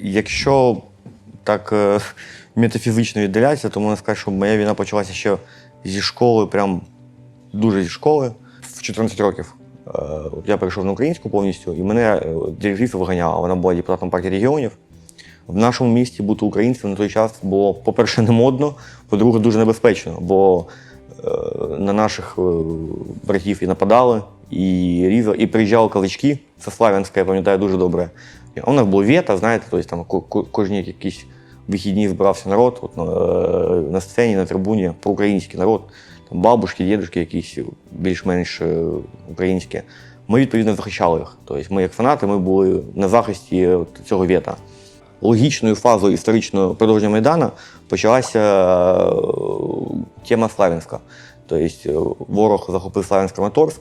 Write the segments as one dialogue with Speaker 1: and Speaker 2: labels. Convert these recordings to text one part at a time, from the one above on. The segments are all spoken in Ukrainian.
Speaker 1: Якщо так е, метафізично віддалятися, то можна сказати, що моя війна почалася ще зі школи, прям дуже зі школи. В 14 років е, я перейшов на українську повністю, і мене е, директриса виганяла. Вона була депутатом партії регіонів. В нашому місті бути українцем на той час було, по-перше, не модно, по-друге, дуже небезпечно, бо на наших е, братів і нападали, і різали, і приїжджали калички. Це Славянська, я пам'ятаю дуже добре. У нас було вєта, знаєте, тобто там ко- ко- кожні якісь вихідні збирався народ от, на, е, на сцені, на трибуні, проукраїнський народ, там бабушки, дідушки якісь більш-менш е, українські. Ми відповідно захищали їх. Тобто ми, як фанати, ми були на захисті цього вєта. Логічною фазою історичного продовження Майдану почалася е, тема Славянська. Тобто е, ворог захопив Славянськ-Краматорськ,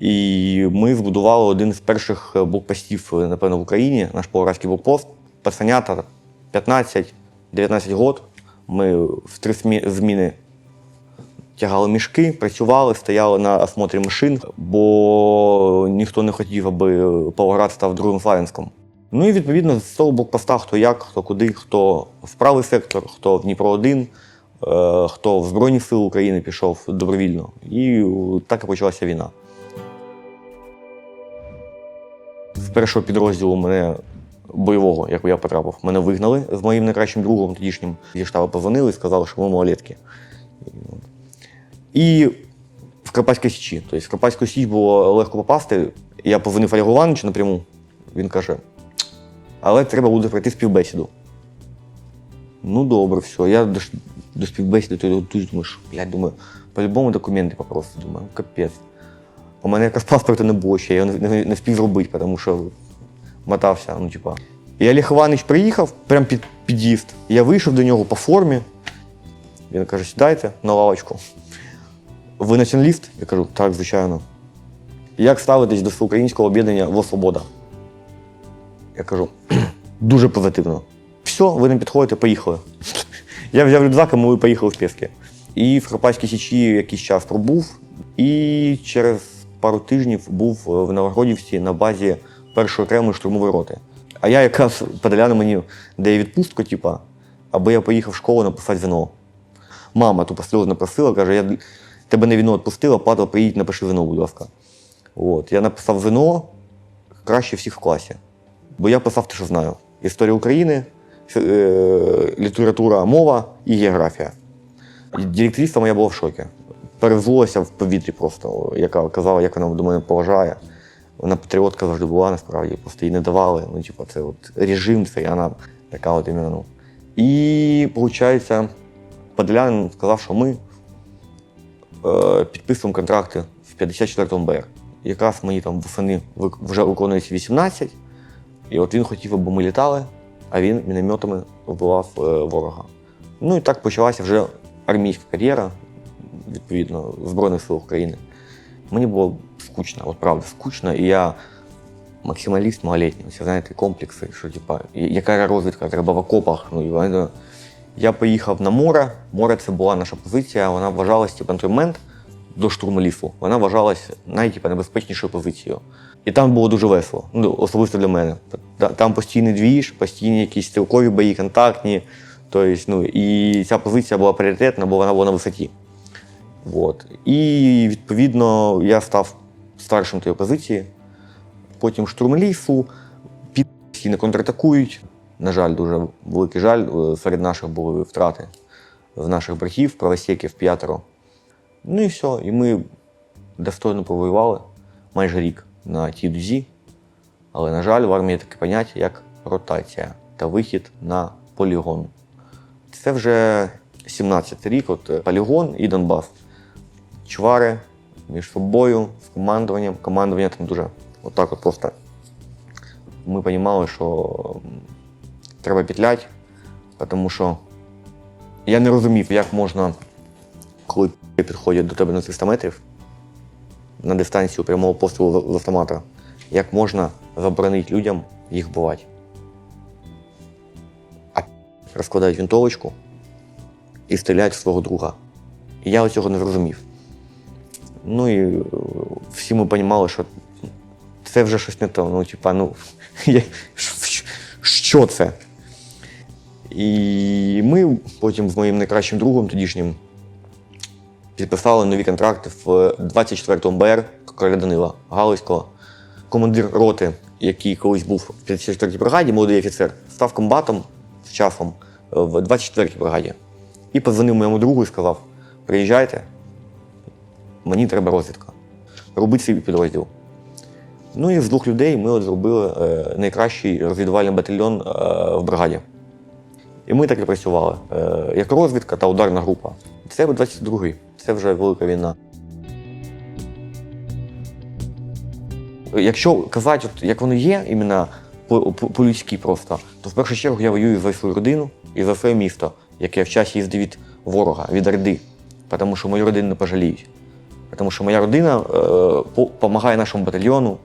Speaker 1: і ми збудували один з перших е, блокпостів, напевно, в Україні, наш Павлоградський блокпост. Пацанята 15-19 год. Ми в три зміни тягали мішки, працювали, стояли на осмотрі машин, бо ніхто не хотів, аби Павлоград став другим Славянськом. Ну і відповідно з того блокпоста, хто як, хто куди, хто в правий сектор, хто в Дніпро 1 е, хто в Збройні Сили України пішов добровільно. І так і почалася війна. З першого підрозділу мене бойового, як я потрапив, мене вигнали з моїм найкращим другом тодішнім зі штабу позвонили і сказали, що ми малолетки. І в Карпатській Січі. Тобто в Карпатську Січ було легко попасти. Я позвонив Олегу Івановичу напряму. Він каже: але треба буде пройти співбесіду. Ну, добре, все. Я до, до співбесіди то думаю, що, блядь, думаю, по-любому документи попросити. Думаю, капець. У мене якраз паспорта не було ще, я його не, не, не встиг зробити, тому що мотався, ну, типа. І Олег Іванович приїхав прямо під під'їзд. Я вийшов до нього по формі. Він каже, сідайте на лавочку. Ви націоналіст? Я кажу, так, звичайно. Як ставитесь до всеукраїнського об'єднання «Во Свобода? Я кажу, дуже позитивно. Все, ви не підходите, поїхали. Я взяв рюкзак, і ми поїхали в Пєски. І в Карпатській Січі якийсь час пробув, і через пару тижнів був в Новогродівці на базі першої окремої штурмової роти. А я якраз подаляли мені дає відпустку, типа, аби я поїхав в школу написати ЗНО. Мама тупо сльозно просила, каже, я тебе на війну відпустила, падала, приїдь, напиши ЗНО, будь ласка. От. Я написав ЗНО краще всіх в класі. Бо я писав те, що знаю: історія України, е, література, мова і географія. І моя була в шокі. Перевзулася в повітрі просто, яка казала, як вона до мене поважає. Вона патріотка завжди була, насправді, просто їй не давали. Ну, типу, це от режим, це і вона така от іменно. Ну. І, виходить, Подолянин сказав, що ми е, підписуємо контракти в 54-му БР. Якраз мені там восени вже виконується 18, і от він хотів, аби ми літали, а він мінометами вбивав е, ворога. Ну і так почалася вже армійська кар'єра, відповідно, Збройних сил України. Мені було скучно, от правда, скучно, і я максималіст малолітній. Ось, знаєте, комплекси, що типа, яка розвідка, треба в окопах. Ну, і, я поїхав на море. Море це була наша позиція. Вона вважалась типу, момент до штурму лісу. Вона вважалась найтипу, позицією. І там було дуже весело, ну, особисто для мене. Там постійний двіж, постійні якісь стрілкові бої, контактні. Тобто, ну, і ця позиція була пріоритетна, бо вона була на висоті. От. І відповідно я став старшим тієї позиції. Потім штурм лісу, постійно контратакують. На жаль, дуже великий жаль. е, Серед наших були втрати з наших братів, правосеків п'ятеро. Ну і все. І ми достойно повоювали майже рік на тій дузі. Але, на жаль, в армії таке поняття, як ротація та вихід на полігон. Це вже 17 й рік, от е, полігон і Донбас. Чвари між собою, з командуванням. Командування там дуже отак от просто. Ми розуміли, що треба петлять, тому що я не розумів, як можна, підходять до тебе на 300 метрів на дистанцію прямого пострілу з- автомата, як можна заборонити людям їх вбивати. А розкладають винтовочку і стріляють в свого друга. І я цього не зрозумів. Ну і е, всі ми розуміли, що це вже щось не то. Ну, типа, ну, що це? І ми потім з моїм найкращим другом тодішнім підписали нові контракти в 24-му БР Короля Данила Галицького. Командир роти, який колись був в 54-й бригаді, молодий офіцер, став комбатом з часом в 24-й бригаді. І позвонив моєму другу і сказав: приїжджайте, мені треба розвідка. Робіть свій підрозділ. Ну і з двох людей ми от зробили е, найкращий розвідувальний батальйон е, в бригаді. І ми так і працювали. Е, як розвідка та ударна група. Це 22-й, це вже велика війна. Якщо казати, от, як воно є, іменно по- по- по-людськи просто, то в першу чергу я воюю за свою родину і за своє місто, яке в часі їздив від ворога, від Орди. Тому що мою родину не пожаліють. Тому що моя родина допомагає нашому батальйону,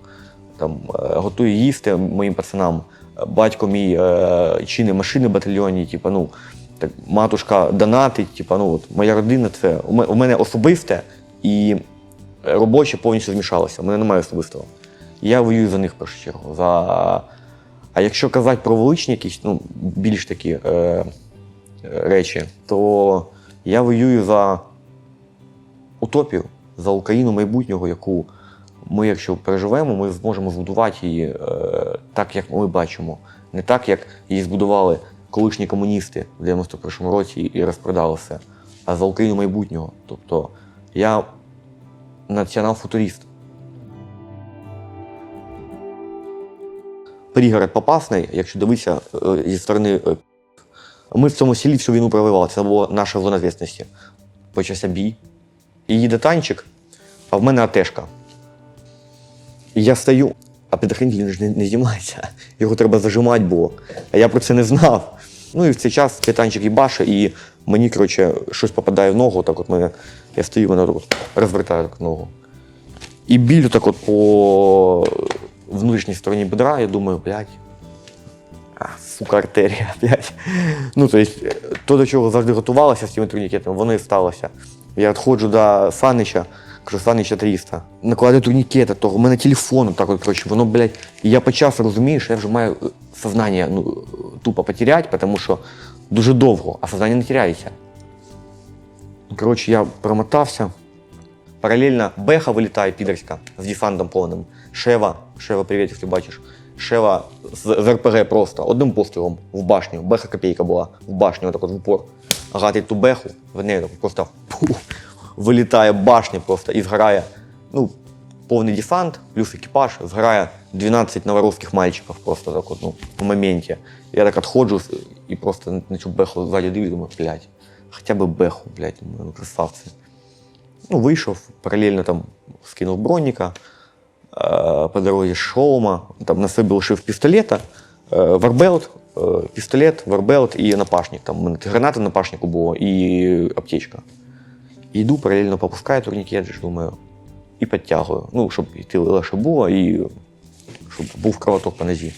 Speaker 1: там, е, готує їсти моїм пацанам. Батько мій е, чинить машини в батальйоні, типу, ну, так, матушка донатить, типу, ну, от, моя родина це у мене особисте і робоче повністю змішалося. У мене немає особистого. Я воюю за них в першу чергу. За... А якщо казати про величні якісь ну, більш такі е, е, речі, то я воюю за утопію, за Україну майбутнього, яку ми, якщо переживемо, ми зможемо збудувати її е, так, як ми бачимо. Не так, як її збудували колишні комуністи в 91-му році і розпродали все, а за Україну майбутнього. Тобто я націонал-футурист. Пригород Попасний, якщо дивитися е, зі сторони. е, Ми в цьому селі всю війну провели, це була наша зона відповідальності. Почався бій. І їде танчик, а в мене АТшка. Я стою, а підохранитель він ж не, не знімається. Його треба зажимати було. А я про це не знав. Ну і в цей час цей танчик їбаше, і мені, коротше, щось попадає в ногу, так от мене, я стою, мене так от розвертаю так ногу. І біль так от по внутрішній стороні бедра, я думаю, блядь, а, сука, артерія, блядь. Ну, то есть, то, до чого завжди готувалася з цими турнікетами, воно і сталося. Я відходжу до Санича, кажу, Санича 300. Накладаю турнікети, то в мене телефон, так от, коротше, воно, блядь, і я почав розумію, що я вже маю е, сознання ну, тупо потеряти, тому що дуже довго, а сознання не теряється. Коротше, я промотався. Паралельно Беха вилітає підерська з десантом повним. Шева, Шева, привіт, якщо бачиш. Шева з, з РПГ просто одним пострілом в башню. Беха копійка була в башню, отак от в упор. Гатить ту беху, в неї так просто пух, вилітає башня просто і згорає. Ну, повний десант, плюс екіпаж, згорає 12 новорусских мальчиків просто так от, ну, в моменті. Я так відходжу і просто на цю беху ззаді дивлюсь, думаю, блядь, хоча б беху, блядь, ну красавці. Ну, вийшов, паралельно там скинув броніка, е, по дорозі шолома, там на себе лишив пістолета, е, варбелт, е, пістолет, варбелт і напашник. Там на напашнику було і аптечка. Йду, паралельно попускаю турнікет, думаю, і підтягую. Ну, щоб йти легше було, і щоб був кровоток по нозі.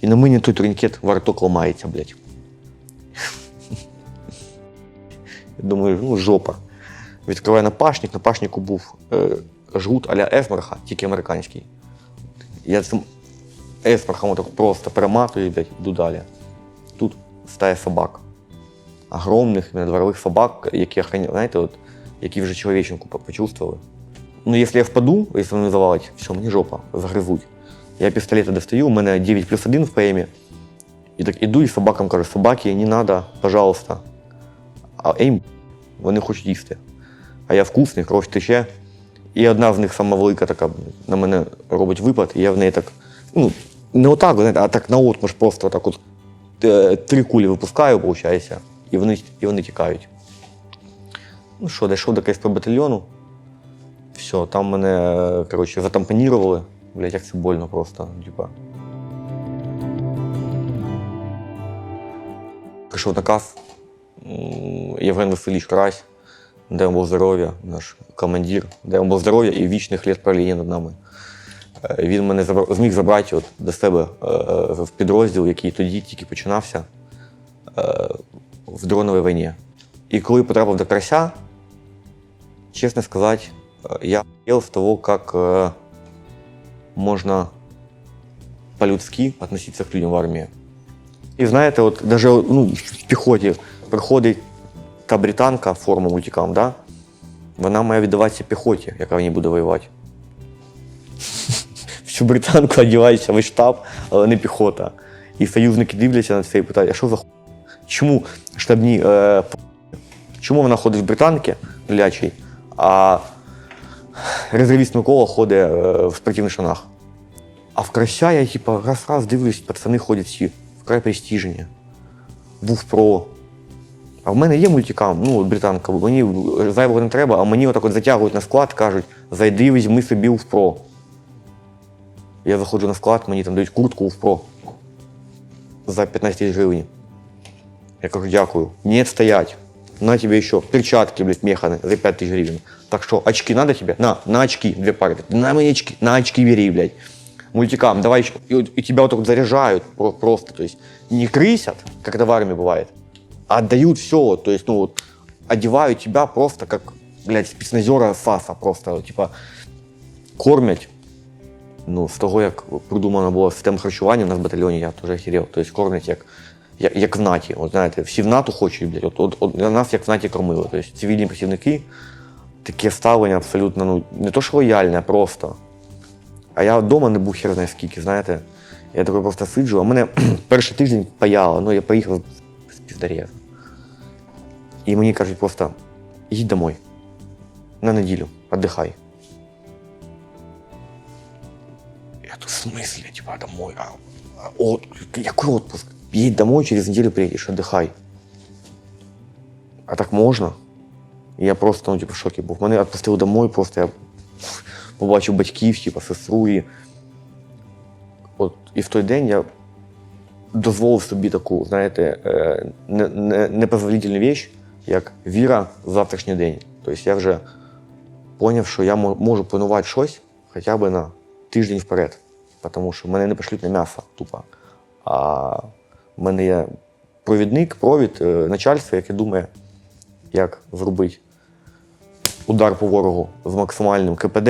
Speaker 1: І на мені той турнікет вороток ламається, блядь. Думаю, ну, жопа. Відкриваю напашник, напашнику був е, жгут а-ля Есмарха, тільки американський. Я цим Есмархом так просто перематую, блядь, йду далі. Тут стає собак. Огромних дворових собак, які охраняють, знаєте, от, які вже чоловіченку почувствовали. Ну, якщо я впаду, якщо вони завалять, все, мені жопа, загризуть. Я пістолета достаю, у мене 9 плюс 1 в ПМі. І так іду і собакам кажу, собаки, не треба, пожалуйста. А їм вони хочуть їсти. А я вкусний, кров тече. І одна з них сама велика така на мене робить випад, і я в неї так, ну, не отак, а так наотмаш просто так от е, три кулі випускаю, виходить, і вони, і вони тікають. Ну що, дійшов до КСП батальйону. Все, там мене, е, коротше, затампонірували. Блять, як це больно просто. Типа. Прийшов наказ. Євген Васильович Карась, йому Бог здоров'я, наш командир, йому Бог здоров'я і вічних літ правління над нами. Е, Він мене зміг забрати от до себе е, в підрозділ, який тоді тільки починався е, в дроновій війні. І коли потрапив до Карася, чесно сказати, е, я охуел з того, як е, можна по-людськи относитися к людям в армії. І знаєте, от даже ну, в піхоті приходить та британка форма мультикам, да? вона має віддаватися піхоті, яка в ній буде воювати. Всю британку одягається весь штаб, але не піхота. І союзники дивляться на це і питають, а що за ху... Чому штабні чому вона ходить в британки лячий, а резервіст Микола ходить е, в спортивних штанах? А в крася я типа раз-раз дивлюсь, пацани ходять всі вкрай престижні. Був про. А в мене є мультикам, ну, британка, мені зайвого не треба, а мені отак от затягують на склад, кажуть, зайди, візьми собі в про. Я заходжу на склад, мені там дають куртку в про. За 15 тисяч гривень. Я кажу, дякую. Нет, стоять. На тебе еще перчатки, блядь, механы за 5 тысяч гривен. Так что, очки надо тебе? На, на очки, две пары. На мои очки, на очки бери, блядь. Мультикам, давай еще. И, и тебя вот так вот заряжают про- просто. То есть не крысят, как это в армии бывает, а отдают все. То есть, ну вот, одевают тебя просто как, блядь, спецназера САСа просто. Типа, кормять. Ну, з того, як придумана була система харчування у нас в батальйоні, я теж охерів. Тобто кормять як, як, як в наті. От знаєте, всі в НАТО хочуть, блядь, от, от, от нас як в наті кормили. Тобто цивільні працівники, таке ставлення абсолютно, ну, не то що лояльне, а просто. А я вдома не був хер знає скільки, знаєте. Я такий просто сиджу, а мене перший тиждень паяло, ну я поїхав з піздарєза. І мені кажуть просто, їдь домой. На неділю, віддихай. Я тут в смысле, типа, домой? А, а, от, який отпуск? Їдь домой, через неделю приедешь, отдыхай. А так можна? Я просто, ну, типу, в шокі був. Мене відпустили домой, просто я побачив батьків, типу, сестру. І, от, і в той день я дозволив собі таку, знаєте, е, не- не- непозволительну річ, як віра в завтрашній день. Тобто я вже поняв, що я можу планувати щось хоча б на тиждень вперед. Тому що мене не пошлють на м'ясо тупо. А в мене є провідник, провід, е, начальство, яке думає, як зробити удар по ворогу з максимальним КПД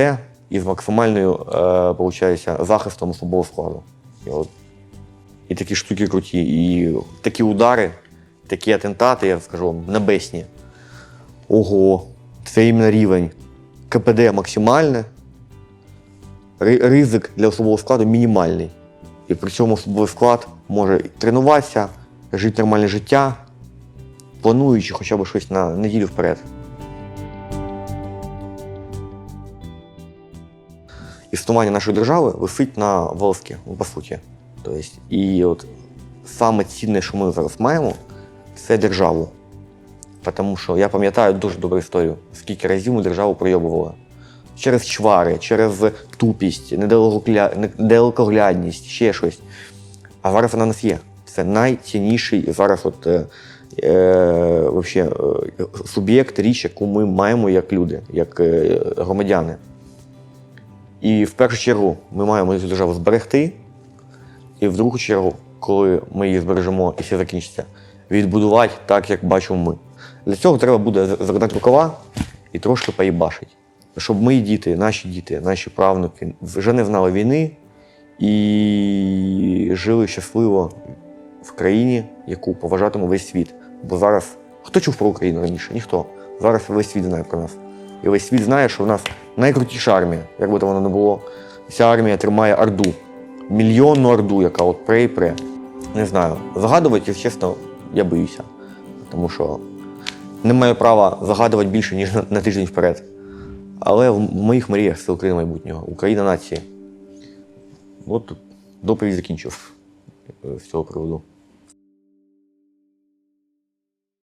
Speaker 1: і з максимальною е, захистом особового складу. І, от, і такі штуки круті, і такі удари, такі атентати, я скажу вам, небесні. Ого, це іменно рівень. КПД максимальне, ризик для особового складу мінімальний. І при цьому особовий склад може тренуватися, жити нормальне життя, плануючи хоча б щось на неділю вперед. Існування нашої держави висить на волоскі, ну, по суті. Тобто, і от саме цінне, що ми зараз маємо, це державу. Тому що я пам'ятаю дуже добру історію, скільки разів ми державу пройобували. Через чвари, через тупість, недалекогля- недалекоглядність, ще щось. А зараз вона у нас є. Це найцінніший зараз от, е, е, вообще, е, суб'єкт, річ, яку ми маємо як люди, як е, громадяни. І в першу чергу ми маємо цю державу зберегти, і в другу чергу, коли ми її збережемо і все закінчиться, відбудувати так, як бачимо ми. Для цього треба буде з- закатати рукава і трошки поїбашити. Щоб мої діти, наші діти, наші правнуки вже не знали війни і жили щасливо в країні, яку поважатиме весь світ. Бо зараз хто чув про Україну раніше? Ніхто. Зараз весь світ знає про нас. І весь світ знає, що в нас найкрутіша армія, як би то воно не було. Ця армія тримає Орду. Мільйонну Орду, яка от пре. Не знаю. Загадувати, чесно, я боюся. Тому що не маю права загадувати більше, ніж на, на тиждень вперед. Але в моїх мріях це Україна майбутнього, Україна нації. От доповідь закінчив е, з цього приводу.